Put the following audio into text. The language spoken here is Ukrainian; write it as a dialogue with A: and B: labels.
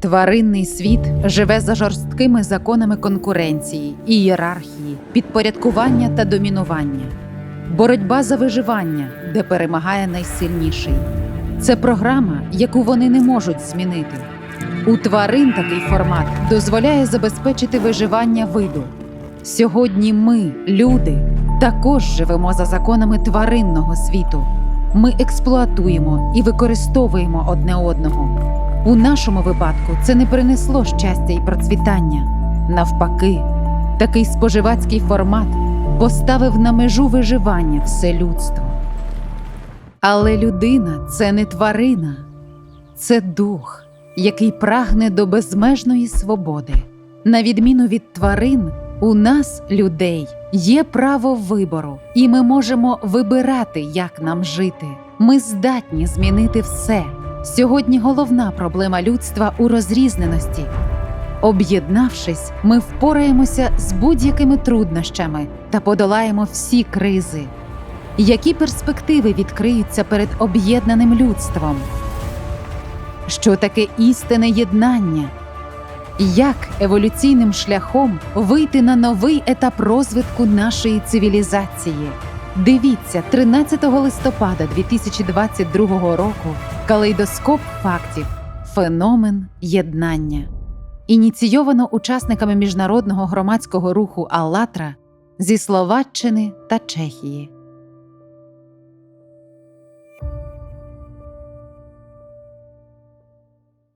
A: Тваринний світ живе за жорсткими законами конкуренції, ієрархії, підпорядкування та домінування. Боротьба за виживання, де перемагає найсильніший. Це програма, яку вони не можуть змінити. У тварин такий формат дозволяє забезпечити виживання виду. Сьогодні ми, люди, також живемо за законами тваринного світу. Ми експлуатуємо і використовуємо одне одного. У нашому випадку це не принесло щастя і процвітання. Навпаки, такий споживацький формат поставив на межу виживання все людство. Але людина це не тварина, це дух, який прагне до безмежної свободи. На відміну від тварин, у нас, людей, є право вибору, і ми можемо вибирати, як нам жити. Ми здатні змінити все. Сьогодні головна проблема людства у розрізненості. Об'єднавшись, ми впораємося з будь-якими труднощами та подолаємо всі кризи. Які перспективи відкриються перед об'єднаним людством? Що таке істинне єднання? Як еволюційним шляхом вийти на новий етап розвитку нашої цивілізації? Дивіться 13 листопада 2022 року калейдоскоп фактів Феномен єднання. Ініційовано учасниками міжнародного громадського руху «АЛЛАТРА» зі Словаччини та Чехії.